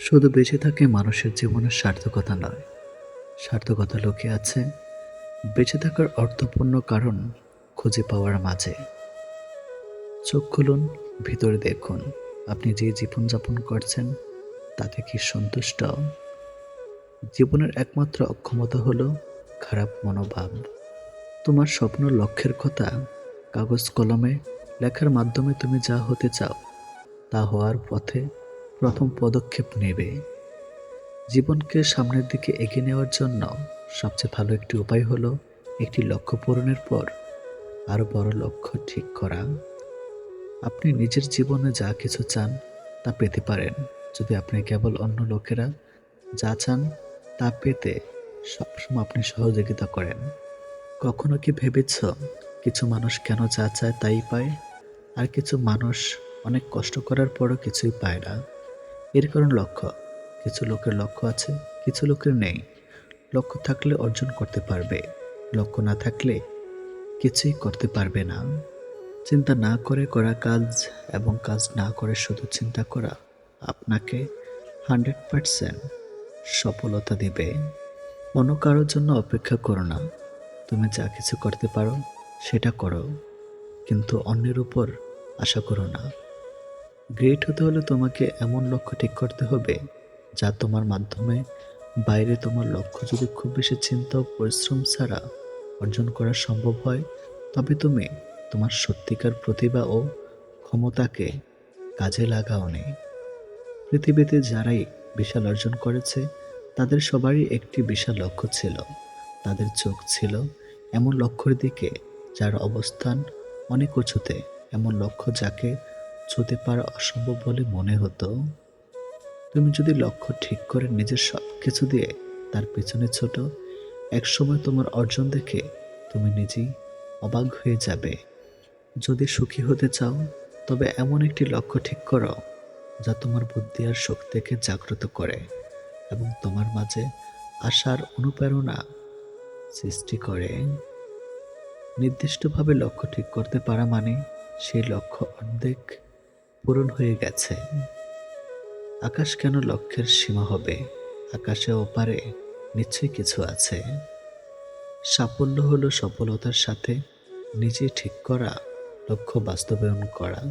শুধু বেঁচে থাকে মানুষের জীবনের সার্থকতা নয়। সার্থকতা লোকে আছে বেঁচে থাকার অর্থপূর্ণ কারণ খুঁজে পাওয়ার মাঝে। চোখ খুলুন, ভিতরে দেখুন, আপনি যে জীবনযাপন করছেন, তাতে কি সন্তুষ্ট? জীবনের একমাত্র অক্ষমতা হলো খারাপ মনোভাব। তোমার স্বপ্ন লক্ষ্যের কথা, কাগজ কলমে, লেখার মাধ্যমে তুমি যা হতে চাও, তা হওয়ার পথে প্রথম পদক্ষেপ নেবে। জীবনকে সামনের দিকে এগিয়ে নেওয়ার জন্য সবচেয়ে ভালো একটি উপায় হলো একটি লক্ষ্য পূরণের পর আরও বড় লক্ষ্য ঠিক করা। আপনি নিজের জীবনে যা কিছু চান তা পেতে পারেন। যদি আপনি কেবল অন্য লোকেরা যা চান তা পেতে সবসময় আপনি সহযোগিতা করেন। কখনো কি ভেবেছ কিছু মানুষ কেন যা চায় তাই পায়? আর কিছু মানুষ অনেক কষ্ট করার পরও কিছুই পায় না। এর কারণ লক্ষ্য। কিছু লোকের লক্ষ্য আছে, কিছু লোকের নেই। লক্ষ্য থাকলে অর্জন করতে পারবে। লক্ষ্য না থাকলে কিছুই করতে পারবে না। চিন্তা না করে করা কাজ এবং কাজ না করে শুধু চিন্তা করা আপনাকে হান্ড্রেড পারসেন্ট সফলতা দেবে। অন্য কারোর জন্য অপেক্ষা করো না। তুমি যা কিছু করতে পারো, সেটা করো। কিন্তু অন্যের উপর আশা করো না। গ্রেট হতে হলে তোমাকে এমন লক্ষ্য ঠিক করতে হবে, যা তোমার মাধ্যমে বাইরে তোমার লক্ষ্য যদি খুব বেশি চিন্তা ও পরিশ্রম ছাড়া অর্জন করা সম্ভব হয়, তবে তুমি তোমার সত্যিকার প্রতিভা ও ক্ষমতাকে কাজে লাগাও নেই পৃথিবীতে যারাই বিশাল অর্জন করেছে, তাদের সবারই একটি বিশাল লক্ষ্য ছিল। তাদের চোখ ছিল এমন লক্ষ্যের দিকে, যার অবস্থান অনেক উঁচুতে, এমন লক্ষ্য যাকে ছুতে পারা অসম্ভব বলে মনে হতো। তুমি যদি লক্ষ্য ঠিক করে নিজের সব কিছু দিয়ে তার পেছনে ছোট, একসময় তোমার অর্জন দেখে তুমি নিজেই অবাক হয়ে যাবে। যদি সুখী হতে চাও, তবে এমন একটি লক্ষ্য ঠিক করো, যা তোমার বুদ্ধি আর শক্তিকে জাগ্রত করে এবং তোমার মাঝে আশার অনুপ্রেরণা সৃষ্টি করে। নির্দিষ্টভাবে লক্ষ্য ঠিক করতে পারা মানে সেই লক্ষ্য অর্ধেক পূরণ হয়ে গেছে। আকাশ কেন লক্ষ্যের সীমা হবে? আকাশে ওপারে নিশ্চয়ই কিছু আছে। সাফল্য হলো সফলতার সাথে নিজে ঠিক করা, লক্ষ্য বাস্তবায়ন করা।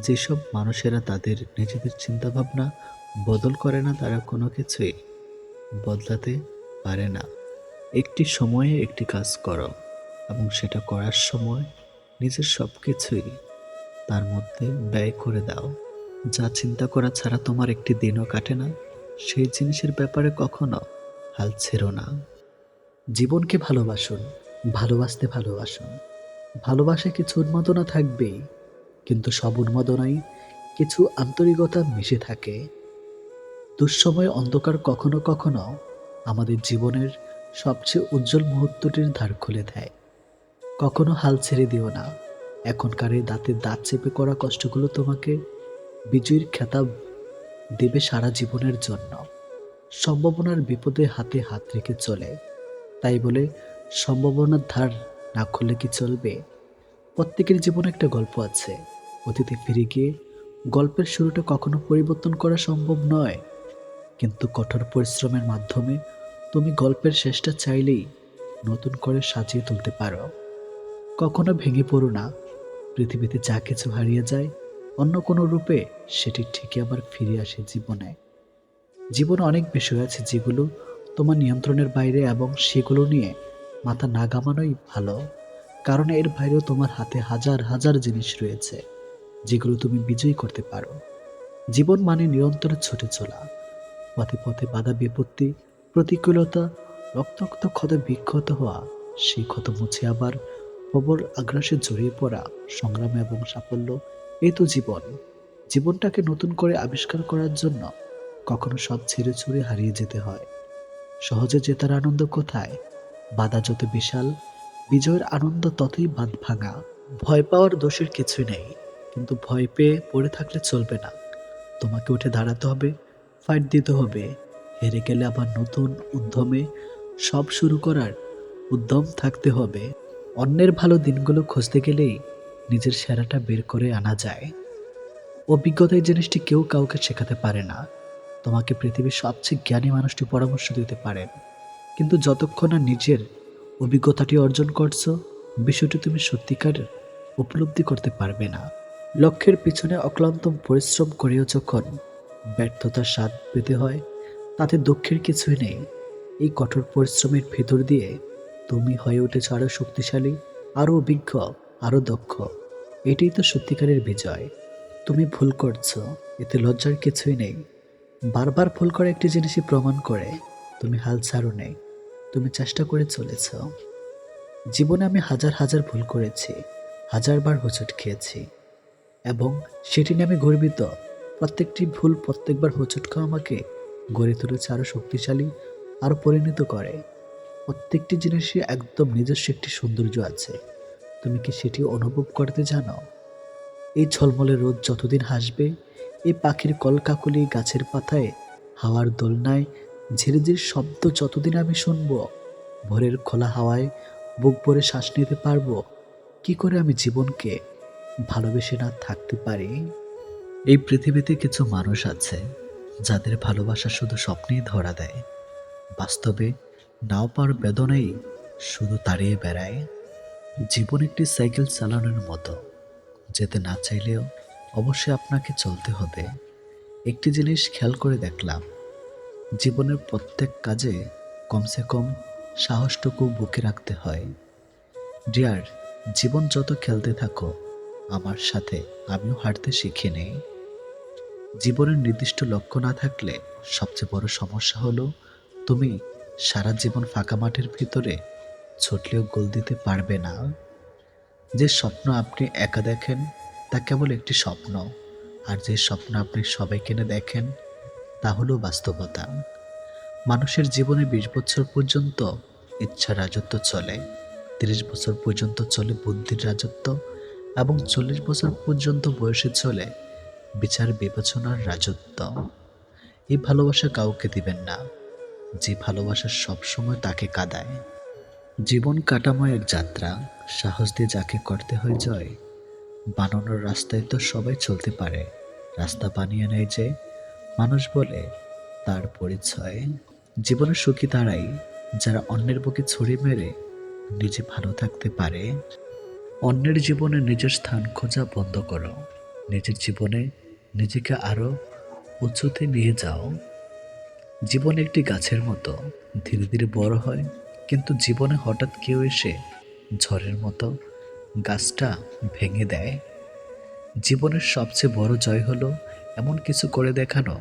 যেসব মানুষেরা তাদের নিজেদের চিন্তাভাবনা বদল করে না, তারা কোনো কিছুই বদলাতে পারে না। একটি সময়ে একটি কাজ করো এবং সেটা করার সময় নিজের সব কিছুই তার মধ্যে ব্যয় করে দাও। যা চিন্তা করা ছাড়া তোমার একটি দিনও কাটে না। সেই জিনিসের ব্যাপারে কখনো হাল ছেড়ো না। জীবনকে ভালোবাসুন, ভালোবাসতে ভালোবাসুন। ভালোবাসায় কিছু উন্মাদনা থাকবেই, কিন্তু সব উন্মাদনাই কিছু আন্তরিকতা মিশে থাকে। দুঃসময় অন্ধকার কখনো কখনো আমাদের জীবনের সবচেয়ে উজ্জ্বল মুহূর্তটির ধার খুলে দেয়। কখনো হাল ছেড়ে দিও না। এখনকার এই দাঁতের দাঁত চেপে করা কষ্টগুলো তোমাকে বিজয়ীর খেতাব দেবে সারা জীবনের জন্য। সম্ভাবনার বিপদে হাতে হাত রেখে চলে। তাই বলে সম্ভাবনার ধার না খুললে কি চলবে? প্রত্যেকের জীবনে একটা গল্প আছে। অতীতে ফিরে গিয়ে গল্পের শুরুটা কখনো পরিবর্তন করা সম্ভব নয়। কিন্তু কঠোর পরিশ্রমের মাধ্যমে তুমি গল্পের শেষটা চাইলেই নতুন করে সাজিয়ে তুলতে পারো। কখনো ভেঙে পড়ো না। পৃথিবীতে যা কিছু হারিয়ে যায়, অন্য কোনো রূপে সেটি ঠিকই আবার ফিরে আসে জীবনে। জীবনে অনেক বিষয় আছে যেগুলো তোমার নিয়ন্ত্রণের বাইরে এবং সেগুলো নিয়ে মাথা না ঘামানোই ভালো, কারণ এর বাইরেও তোমার হাতে হাজার হাজার জিনিস রয়েছে, যেগুলো তুমি বিজয়ী করতে পারো। জীবন মানে নিরন্তর ছুটে চলা, পথে পথে বাধা বিপত্তি, প্রতিকূলতা, রক্তাক্ত ক্ষত বিক্ষত হওয়া, সেই ক্ষত মুছে আবার খবর আগ্রাসে জড়িয়ে পড়া সংগ্রাম এবং সাফল্য, এই তো জীবন। জীবনটাকে নতুন করে আবিষ্কার করার জন্য কখনো সব ছেড়ে ছুড়ে হারিয়ে যেতে হয়। সহজে জেতার আনন্দ কোথায়? বাধা যত বিশাল, বিজয়ের আনন্দ ততই বাঁধ ভাঙা। ভয় পাওয়ার দোষের কিছুই নেই, কিন্তু ভয় পেয়ে পড়ে থাকলে চলবে না। তোমাকে উঠে দাঁড়াতে হবে ফাইট দিতে হবে। হেরে গেলে আবার নতুন, উদ্যমে সব শুরু করার উদ্যম থাকতে হবে। অন্যের ভালো দিনগুলো খুঁজতে গেলেই নিজের সেরাটা বের করে আনা যায়। অভিজ্ঞতা এই জিনিসটি কেউ কাউকে শেখাতে পারে না। তোমাকে পৃথিবীর সবচেয়ে জ্ঞানী মানুষটি পরামর্শ দিতে পারেন। কিন্তু যতক্ষণ না নিজের অভিজ্ঞতাটি অর্জন করছ, বিষয়টি তুমি সত্যিকার উপলব্ধি করতে পারবে না। লক্ষ্যের পিছনে অক্লান্ত পরিশ্রম করেও যখন ব্যর্থতার স্বাদ পেতে হয়, তাতে দুঃখের কিছুই নেই। এই কঠোর পরিশ্রমের ভেতর দিয়ে তুমি হয়ে উঠেছ আরও শক্তিশালী আরও অভিজ্ঞ আরও দক্ষ। এটাই তো সত্যিকারের বিজয়। তুমি ভুল করছ, এতে লজ্জার কিছুই নেই। বারবার ভুল করা একটি জিনিসই প্রমাণ করে, তুমি হাল ছাড়ো নেই তুমি চেষ্টা করে চলেছ। জীবনে আমি হাজার হাজার ভুল করেছি হাজারবার হোঁচট খেয়েছি। এবং সেটি নিয়ে আমি গর্বিত। প্রত্যেকটি ভুল প্রত্যেকবার হোঁচট খাওয়া আমাকে গড়ে তুলেছে আরও শক্তিশালী আরও পরিণত করে। প্রত্যেকটি জিনিসই একদম নিজস্ব একটি সৌন্দর্য আছে। তুমি কি সেটি অনুভব করতে জানো? এই ঝলমলে রোদ যতদিন হাসবে, এই পাখির কলকাকলি গাছের পাতায়, হাওয়ার দোলনায় ঝিরিঝির শব্দ যতদিন আমি শুনব, ভোরের খোলা হাওয়ায় বুক ভরে শ্বাস নিতে পারব, কি করে আমি জীবনকে ভালোবেসে না থাকতে পারি? এই পৃথিবীতে কিছু মানুষ আছে, যাদের ভালোবাসা শুধু স্বপ্নেই ধরা দেয়। বাস্তবে নাও পার বেদনাই শুধু তাড়িয়ে বেড়ায়। জীবন একটি সাইকেল চালানোর মতো। যেতে না চাইলেও অবশ্যই আপনাকে চলতে হবে। একটি জিনিস খেয়াল করে দেখলাম। জীবনের প্রত্যেক কাজে কমসে কম সাহসটুকু বুকে রাখতে হয়। ডিয়ার, জীবন যত খেলতে থাকো, আমার সাথে আমিও হাঁটতে শিখে নেই জীবনের নির্দিষ্ট লক্ষ্য না থাকলে সবচেয়ে বড় সমস্যা হলো, তুমি সারা জীবন ফাঁকা মাঠের ভিতরে ছুটলেও গোল দিতে পারবে না। যে স্বপ্ন আপনি একা দেখেন, তা কেবল একটি স্বপ্ন। আর যে স্বপ্ন আপনি সবাই কিনে দেখেন, তা হলো বাস্তবতা। মানুষের জীবনে বিশ বছর পর্যন্ত ইচ্ছা রাজত্ব চলে, তিরিশ বছর পর্যন্ত চলে বুদ্ধির রাজত্ব এবং চল্লিশ বছর পর্যন্ত বয়সে চলে বিচার বিবেচনার রাজত্ব। এই ভালোবাসা কাউকে দিবেন না। যে ভালোবাসা সবসময় তাকে কাঁদায়। জীবন কাটাময় এক যাত্রা, সাহস দিয়ে যাকে করতে হয় জয়। বানানোর রাস্তায় তো সবাই চলতে পারে। রাস্তা বানিয়ে নেয় যে মানুষ বলে, তার পরিচয়। জীবনের সুখী তারাই, যারা অন্যের বুকে ছড়ি মেরে, নিজে ভালো থাকতে পারে। অন্যের জীবনে নিজের স্থান খোঁজা বন্ধ করো। নিজের জীবনে নিজেকে আরও উঁচুতে নিয়ে যাও। জীবন একটি গাছের মতো। ধীরে ধীরে বড় হয়, কিন্তু জীবনে হঠাৎ কেউ এসে ঝড়ের মতো গাছটা ভেঙে দেয়। জীবনের সবচেয়ে বড় জয় হলো এমন কিছু করে দেখানো,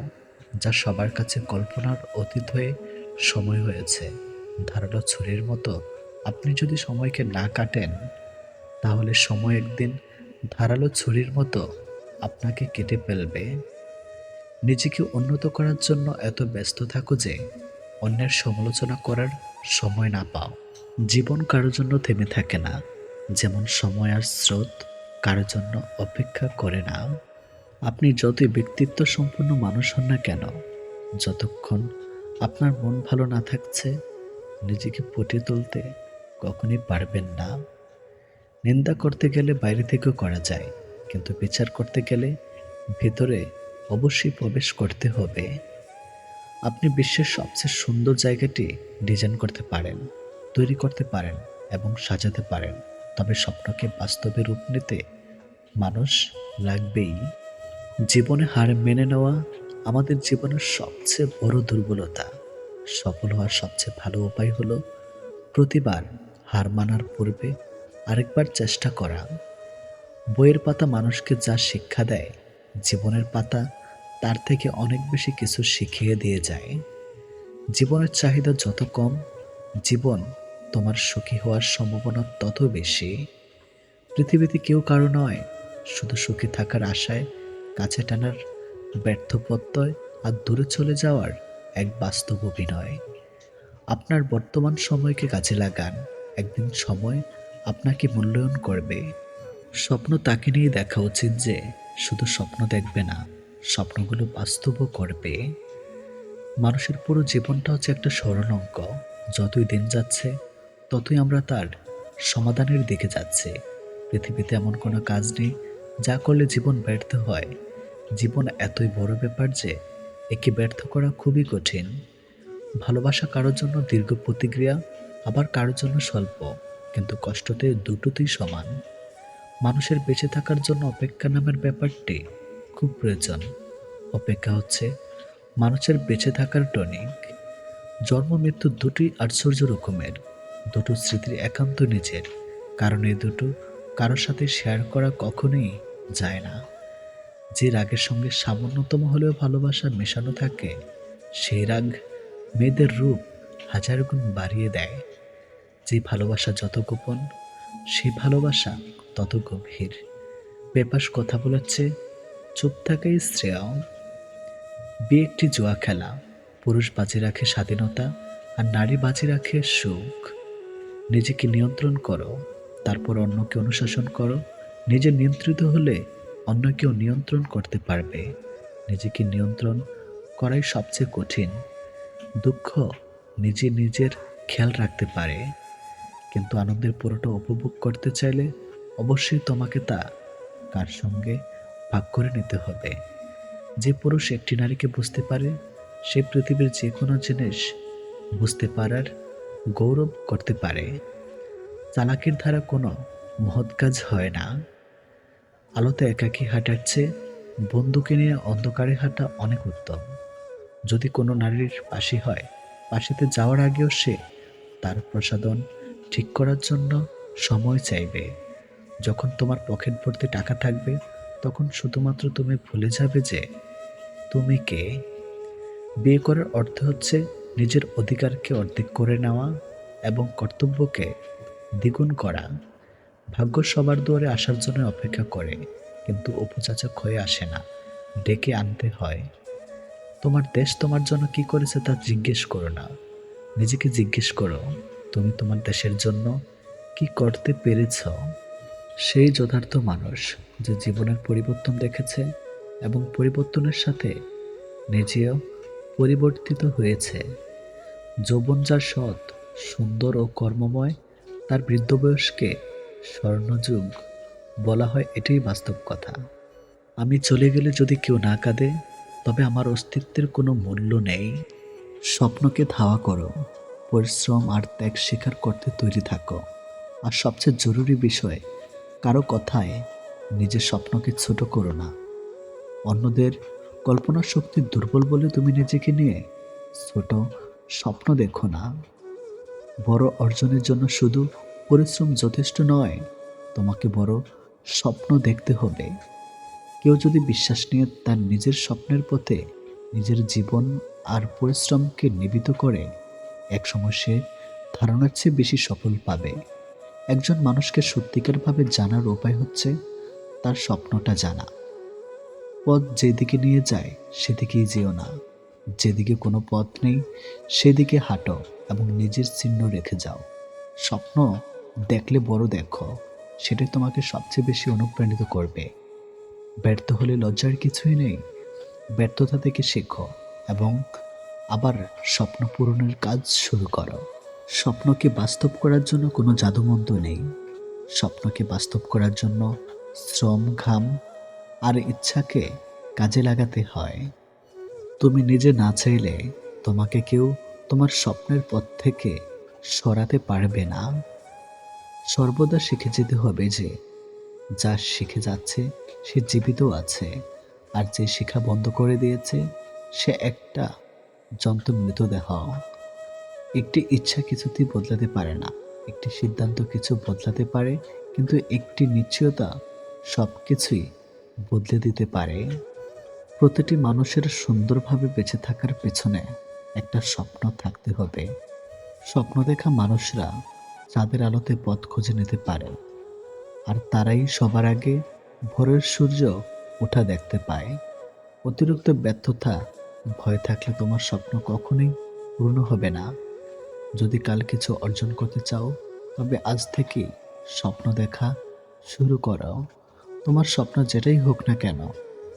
যা সবার কাছে কল্পনার অতীত হয়ে সময় হয়েছে। ধারালো ছুরির মতো আপনি যদি সময়কে না কাটেন, তাহলে সময় একদিন ধারালো ছুরির মতো আপনাকে কেটে ফেলবে। নিজেকে উন্নত করার জন্য এত ব্যস্ত থাকো যে অন্যের সমালোচনা করার সময় না পাও। জীবন কারোর জন্য থেমে থাকে না, যেমন সময় আর স্রোত কারোর জন্য অপেক্ষা করে না। আপনি যতই ব্যক্তিত্ব সম্পন্ন মানুষ হন না কেন, যতক্ষণ আপনার মন ভালো না থাকছে, নিজেকে ফুটিয়ে তুলতে কখনই পারবেন না। নিন্দা করতে গেলে বাইরে থেকেও করা যায়, কিন্তু বিচার করতে গেলে ভেতরে অবশ্যই প্রবেশ করতে হবে। আপনি বিশ্বের সবচেয়ে সুন্দর জায়গাটি ডিজাইন করতে পারেন, তৈরি করতে পারেন এবং সাজাতে পারেন। তবে স্বপ্নকে বাস্তবে রূপ নিতে মানুষ লাগবেই। জীবনে হার মেনে নেওয়া আমাদের জীবনের সবচেয়ে বড় দুর্বলতা। সফল হওয়ার সবচেয়ে ভালো উপায় হলো প্রতিবার হার মানার পূর্বে আরেকবার চেষ্টা করা। বইয়ের পাতা মানুষকে যা শিক্ষা দেয়, জীবনের পাতা তার থেকে অনেক বেশি কিছু শিখিয়ে দিয়ে যায়। জীবনের চাহিদা যত কম, জীবন তোমার সুখী হওয়ার সম্ভাবনা তত বেশি। পৃথিবীতে কেউ কারও নয়, শুধু সুখী থাকার আশায় কাছে টানার ব্যর্থ প্রত্যয় আর দূরে চলে যাওয়ার এক বাস্তব অভিনয়। আপনার বর্তমান সময়কে কাজে লাগান, একদিন সময় আপনাকে মূল্যায়ন করবে। স্বপ্ন তাকে নিয়ে দেখা উচিত যে শুধু স্বপ্ন দেখবে না। স্বপ্নগুলো বাস্তবও করবে। মানুষের পুরো জীবনটা হচ্ছে একটা সরল অঙ্ক। যতই দিন যাচ্ছে, ততই আমরা তার সমাধানের দিকে যাচ্ছি। পৃথিবীতে এমন কোনো কাজ নেই, যা করলে জীবন ব্যর্থ হয়। জীবন এতই বড় ব্যাপার যে, একে ব্যর্থ করা খুবই কঠিন। ভালোবাসা কারোর জন্য দীর্ঘ প্রতিক্রিয়া, আবার কারোর জন্য স্বল্প। কিন্তু কষ্টতে দুটোতেই সমান। মানুষের বেঁচে থাকার জন্য অপেক্ষা নামের ব্যাপারটি খুব প্রয়োজন। অপেক্ষা হচ্ছে মানুষের বেঁচে থাকার টনিক। জন্ম, মৃত্যু দুটি আশ্চর্য রকমের। দুটো স্মৃতির একান্ত নিজের কারণ এই দুটো কারোর সাথে শেয়ার করা কখনোই যায় না। যে রাগের সঙ্গে সামান্যতম হলেও ভালোবাসা মেশানো থাকে, সেই রাগ মেয়েদের রূপ হাজার গুণ বাড়িয়ে দেয়। যে ভালোবাসা যত গোপন, সেই ভালোবাসা তত গভীর। বেপাস কথা বলাচ্ছে চুপ থাকাই শ্রেয়। বিয়ে একটি জুয়া খেলা। পুরুষ বাজি রাখে স্বাধীনতা আর নারী বাজি রাখে সুখ। নিজেকে নিয়ন্ত্রণ করো, তারপর অন্যকে অনুশাসন করো। নিজে নিয়ন্ত্রিত হলে অন্য কেউ নিয়ন্ত্রণ করতে পারবে। নিজেকে নিয়ন্ত্রণ করাই সবচেয়ে কঠিন। দুঃখ নিজে নিজের খেয়াল রাখতে পারে। কিন্তু আনন্দের পুরোটা উপভোগ করতে চাইলে অবশ্যই তোমাকে তা কার সঙ্গে ভাগ করে নিতে হবে। যে পুরুষ একটি নারীকে বুঝতে পারে, সে পৃথিবীর যে কোনো জিনিস বুঝতে পারার গৌরব করতে পারে। চালাকির দ্বারা কোনো মহৎ কাজ হয় না। আলোতে একাকী হাঁটার চেয়ে বন্দুকে নিয়ে অন্ধকারে হাঁটা অনেক উত্তম। যদি কোনো নারীর পাশে হয়, পাশেতে যাওয়ার আগেও সে তার প্রসাদন ঠিক করার জন্য সময় চাইবে। যখন তোমার পকেট ভর্তি টাকা থাকবে তখন শুধুমাত্র তুমি ভুলে যাবে যে তুমি কে। বিয়ে করার অর্থ হচ্ছে নিজের অধিকারকে অর্ধেক করে নেওয়া এবং কর্তব্যকে দ্বিগুণ করা। ভাগ্য সবার দুয়ারে আসার জন্য অপেক্ষা করে, কিন্তু উপযাচক হয়ে আসে না, ডেকে আনতে হয়। তোমার দেশ তোমার জন্য কি করেছে তা জিজ্ঞেস করো না। নিজেকে জিজ্ঞেস করো, তুমি তোমার দেশের জন্য কি করতে পেরেছ? সেই যথার্থ মানুষ যে জীবনের পরিবর্তন দেখেছে এবং পরিবর্তনের সাথে নিজেও পরিবর্তিত হয়েছে। যৌবন যার সৎ, সুন্দর ও কর্মময়, তার বৃদ্ধ বয়সকে স্বর্ণযুগ বলা হয় এটাই বাস্তব কথা। আমি চলে গেলে যদি কেউ না কাঁদে, তবে আমার অস্তিত্বের কোনো মূল্য নেই। স্বপ্নকে ধাওয়া করো, পরিশ্রম আর ত্যাগ স্বীকার করতে তৈরি থাকো। আর সবচেয়ে জরুরি বিষয় কারও কথায় নিজের স্বপ্নকে ছোট করো না। অন্যদের কল্পনা শক্তি দুর্বল বলে তুমি নিজেকে নিয়ে ছোট স্বপ্ন দেখো না। বড় অর্জনের জন্য শুধু পরিশ্রম যথেষ্ট নয়, তোমাকে বড় স্বপ্ন দেখতে হবে। কেউ যদি বিশ্বাস নিয়ে তার নিজের স্বপ্নের পথে নিজের জীবন আর পরিশ্রমকে নিবিত করে, একসময় সে ধারণার চেয়ে বেশি সফল পাবে। একজন মানুষকে সত্যিকারভাবে জানার উপায় হচ্ছে তার স্বপ্নটা জানা। পথ যেদিকে নিয়ে যায়, সেদিকেই যেও না। যেদিকে কোনো পথ নেই, সেদিকে হাঁটো এবং নিজের চিহ্ন রেখে যাও। স্বপ্ন দেখলে বড় দেখো, সেটাই তোমাকে সবচেয়ে বেশি অনুপ্রাণিত করবে। ব্যর্থ হলে লজ্জার কিছুই নেই। ব্যর্থতা থেকে শেখো এবং আবার স্বপ্ন পূরণের কাজ শুরু করো। স্বপ্নকে বাস্তব করার জন্য কোনো জাদুমন্ত্র নেই। স্বপ্নকে বাস্তব করার জন্য শ্রম, ঘাম আর ইচ্ছাকে কাজে লাগাতে হয়। তুমি নিজে না চাইলে তোমাকে কেউ তোমার স্বপ্নের পথ থেকে সরাতে পারবে না। সর্বদা শিখে যেতে হবে যে, যা শিখে যাচ্ছে সে জীবিত আছে আর যে শিখা বন্ধ করে দিয়েছে, সে একটা যন্ত্র মৃতদেহ। একটি ইচ্ছা কিছুতেই বদলাতে পারে না। একটি সিদ্ধান্ত কিছু বদলাতে পারে, কিন্তু একটি নিশ্চয়তা সব কিছুই বদলে দিতে পারে। প্রতিটি মানুষের সুন্দরভাবে বেঁচে থাকার পেছনে একটা স্বপ্ন থাকতে হবে। স্বপ্ন দেখা মানুষরা চাঁদের আলোতে পথ খুঁজে নিতে পারে, আর তারাই সবার আগে ভোরের সূর্য ওঠা দেখতে পায়। অতিরিক্ত ব্যর্থতা ভয় থাকলে তোমার স্বপ্ন কখনোই পূর্ণ হবে না। যদি কাল কিছু অর্জন করতে চাও, তবে আজ থেকে স্বপ্ন দেখা শুরু করো। তোমার স্বপ্ন যেটাই হোক না কেন,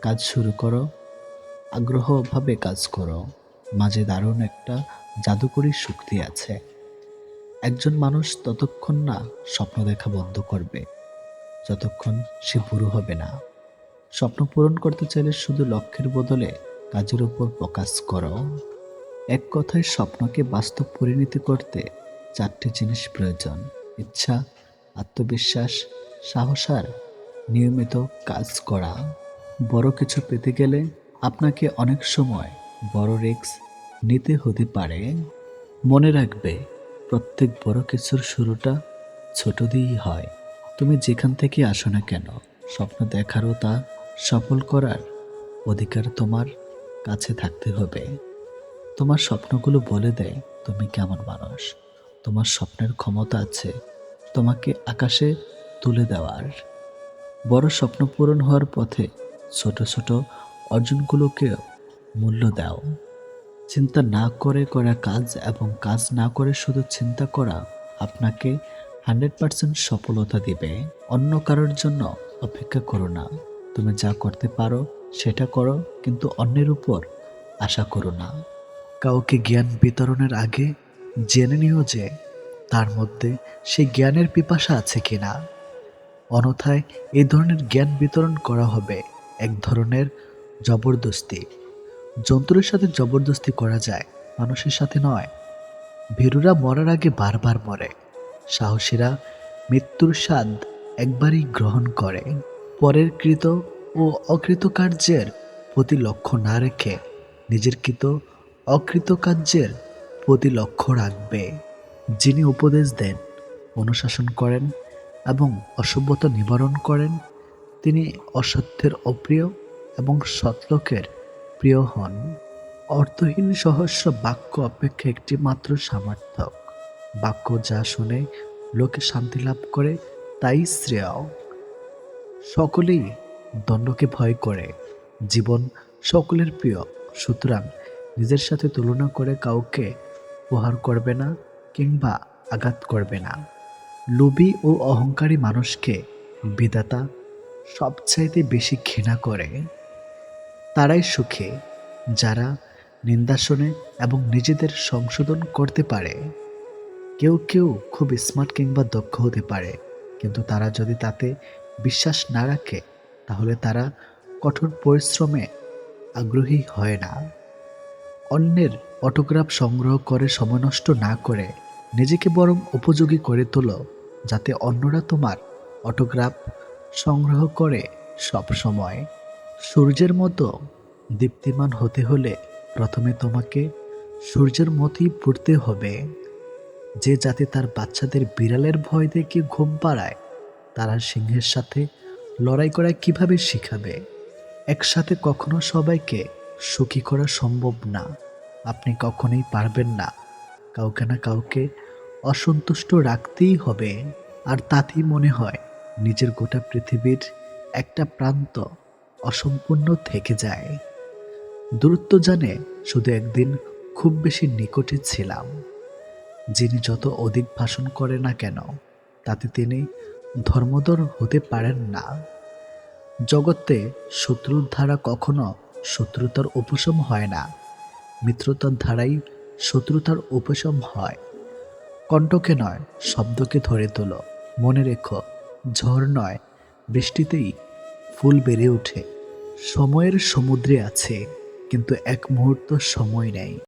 কাজ শুরু করো, আগ্রহভাবে কাজ করো। মাঝে দারুণ একটা জাদুকরী শক্তি আছে। একজন মানুষ ততক্ষণ না স্বপ্ন দেখা বন্ধ করবে, যতক্ষণ সে বুড়ো হবে না। স্বপ্ন পূরণ করতে চাইলে শুধু লক্ষ্যের বদলে কাজের উপর ফোকাস করো। এক কথায় স্বপ্নকে বাস্তব পরিণতি করতে চারটি জিনিস প্রয়োজন। ইচ্ছা, আত্মবিশ্বাস, সাহস আর নিয়মিত কাজ করা। বড় কিছু পেতে গেলে আপনাকে অনেক সময় বড় রিস্ক নিতে হতে পারে। মনে রাখবে, প্রত্যেক বড় কিছুর শুরুটা ছোট দিয়েই হয়। তুমি যেখান থেকে আসো না কেন, স্বপ্ন দেখারও তা সফল করার অধিকার তোমার কাছে থাকতে হবে। তোমার স্বপ্নগুলো বলে দেয় তুমি কেমন মানুষ। তোমার স্বপ্নের ক্ষমতা আছে, তোমাকে আকাশে তুলে দেওয়ার। বড় স্বপ্ন পূরণ হওয়ার পথে ছোট ছোট অর্জনগুলোকে মূল্য দাও। চিন্তা না করে করা কাজ এবং কাজ না করে শুধু চিন্তা করা আপনাকে হান্ড্রেড পার্সেন্ট সফলতা দিবে। অন্য কারোর জন্য অপেক্ষা করো না। তুমি যা করতে পারো সেটা করো, কিন্তু অন্যের উপর আশা করো না। কাউকে জ্ঞান বিতরণের আগে জেনে নিও যে তার মধ্যে সেই জ্ঞানের পিপাসা আছে কিনা। অনথায় এই ধরনের জ্ঞান বিতরণ করা হবে এক ধরনের জবরদস্তি। যন্ত্রের সাথে জবরদস্তি করা যায়, মানুষের সাথে নয়। ভীরুরা মরার আগে বারবার মরে। সাহসীরা মৃত্যুর স্বাদ একবারই গ্রহণ করে। পরের কৃত ও অকৃত কার্যের প্রতি লক্ষ্য না রেখে নিজের কৃত অকৃত কার্যের প্রতি লক্ষ্য রাখবে, যিনি উপদেশ দেন, অনুশাসন করেন এবং অসভ্যতা নিবারণ করেন, তিনি অসত্যের অপ্রিয় এবং সৎলোকের প্রিয় হন। অর্থহীন সহস্র বাক্য অপেক্ষা একটি মাত্র সামর্থক বাক্য যা শুনে লোকে শান্তি লাভ করে, তাই শ্রেয়। সকলেই দণ্ডকে ভয় করে। জীবন সকলের প্রিয়। সুতরাং নিজের সাথে তুলনা করে কাউকে উপহার করবে না কিংবা আঘাত করবে না। লোভী ও অহংকারী মানুষকে বিধাতা সবচাইতে বেশি ঘৃণা করে। তারাই সুখে, যারা নিন্দা শোনে এবং নিজেদের সংশোধন করতে পারে। কেউ কেউ খুব স্মার্ট কিংবা দক্ষ হতে পারে, কিন্তু তারা যদি তাতে বিশ্বাস না রাখে, তাহলে তারা কঠোর পরিশ্রমে আগ্রহী হয় না। অন্যের অটোগ্রাফ সংগ্রহ করে সময় নষ্ট না করে নিজেকে বরং উপযোগী করে তোলো, যাতে অন্যরা তোমার অটোগ্রাফ সংগ্রহ করে সব সময়। সূর্যের মতো দীপ্তিমান হতে হলে প্রথমে তোমাকে সূর্যের মতোই পড়তে হবে। যে যাতে তার বাচ্চাদের বিড়ালের ভয় দেখে ঘুম পাড়ায়, তারা সিংহের সাথে লড়াই করা কীভাবে শিখাবে? একসাথে কখনো সবাইকে সুখী করা সম্ভব না। আপনি কখনোই পারবেন না। কাউকে না কাউকে অসন্তুষ্ট রাখতেই হবে। আর তাতেই মনে হয় নিজের গোটা পৃথিবীর একটা প্রান্ত অসম্পূর্ণ থেকে যায়। দূরত্ব জানে শুধু একদিন খুব বেশি নিকটে ছিলাম। যিনি যত অধিক ভাষণ করে না কেন, তাতে তিনি ধর্মদর হতে পারেন না। জগতে শত্রুর ধারা কখনো শত্রুতার উপশম হয় না। মিত্রতার ধারাই শত্রুতার উপশম হয়। কণ্ঠকে নয়, শব্দকে ধরে তোলো। মনে রেখো, ঝড় নয়, বৃষ্টিতেই ফুল বেড়ে ওঠে। সময়ের সমুদ্রে আছে, কিন্তু এক মুহূর্ত সময় নেই।